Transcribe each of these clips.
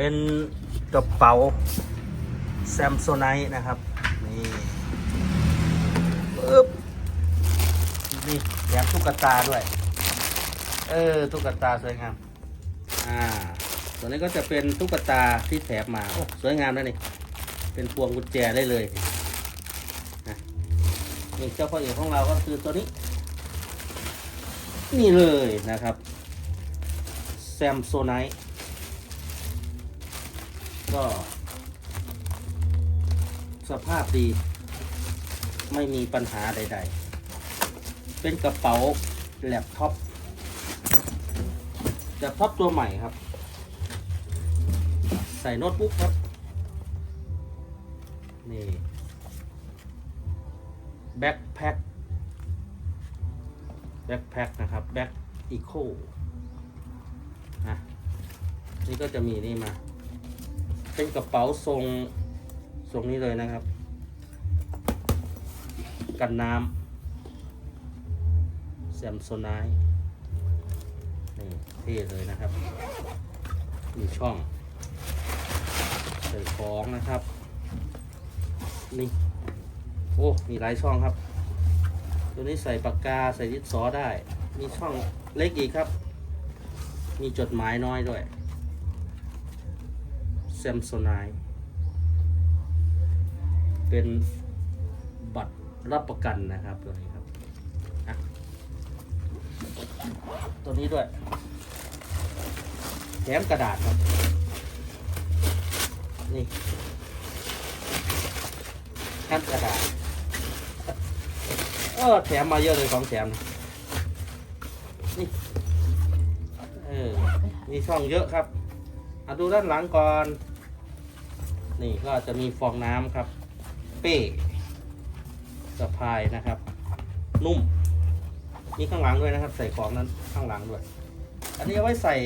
เป็นกระเป๋าแซมโซไนท์นะครับ นี่ปึ๊บนี่แถมตุ๊กตาด้วย เออ ตุ๊กตาสวยงาม อ่า ตัวนี้ก็จะเป็นตุ๊กตาที่แถมมา โอ้ สวยงามแล้วนี่ เป็นพวงกุญแจได้เลยนะนี่เจ้าพ่อเอกของเราก็คือตัวนี้ นี่เลยนะครับ แซมโซไนท์ ก็ สภาพดี ไม่มีปัญหาใด ๆ เป็นกระเป๋าแล็ปท็อปแล็ปท็อปตัวใหม่ครับ ใส่โน้ตบุ๊กครับ นี่ แบ็คแพ็คแบ็คแพ็คนะครับ แบ็คอีโคนะนี่ก็จะมีนี่มา เป็นกระเป๋าทรงทรงนี้เลยนะครับ กันน้ำแซมโซไนท์นี่เท่เลยนะครับ มีช่อง ใส่ของนะครับ นี่โอ้ มีหลายช่องครับ ตัวนี้ใส่ปากกาใส่ดินสอได้ มีช่องเล็กอีกครับ มีจดหมายน้อยด้วย แซมโซไนเป็นบัตรรับประกันนะครับตัวนี้ครับ ตัวนี้ด้วยแถมกระดาษครับ นี่แถมกระดาษ เออแถมมาเยอะเลยของแถม นี่ เออ มีช่องเยอะครับอะดูด้านหลังก่อน นี่ก็จะมีฟองน้ำครับ เป้สะพายนะครับ นุ่มมีข้างหลังด้วยนะครับ ใส่ของนั้นข้างหลังด้วย อันนี้เอาไว้ใส่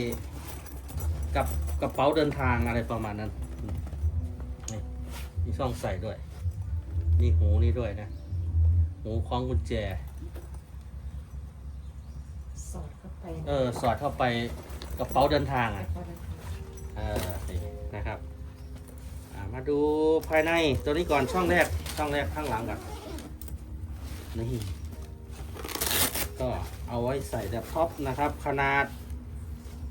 กับกระเป๋าเดินทางอะไรประมาณนั้นอืมนี่มีช่องใส่ด้วยมีหูนี่ด้วยนะหูคล้องกุญแจ สอดเข้าไปเออ สอดเข้าไปกระเป๋าเดินทางแล้วอะก็ได้เออนี่นะครับอ่า มาดูภายในตัวนี้ก่อนช่องแรกช่องแรกข้างหลังก่อนนี่ก็เอาไว้ใส่แล็ปท็อปนะครับ ขนาด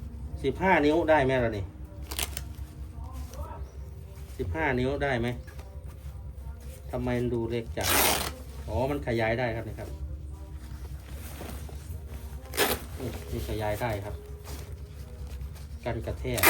15 นิ้วได้ไหมล่ะนี่15 นิ้วได้ไหมทำไมดูเล็กจังอ๋อมันขยายได้ครับนี่ครับนี่นี่ขยายได้ครับ กันกระแทก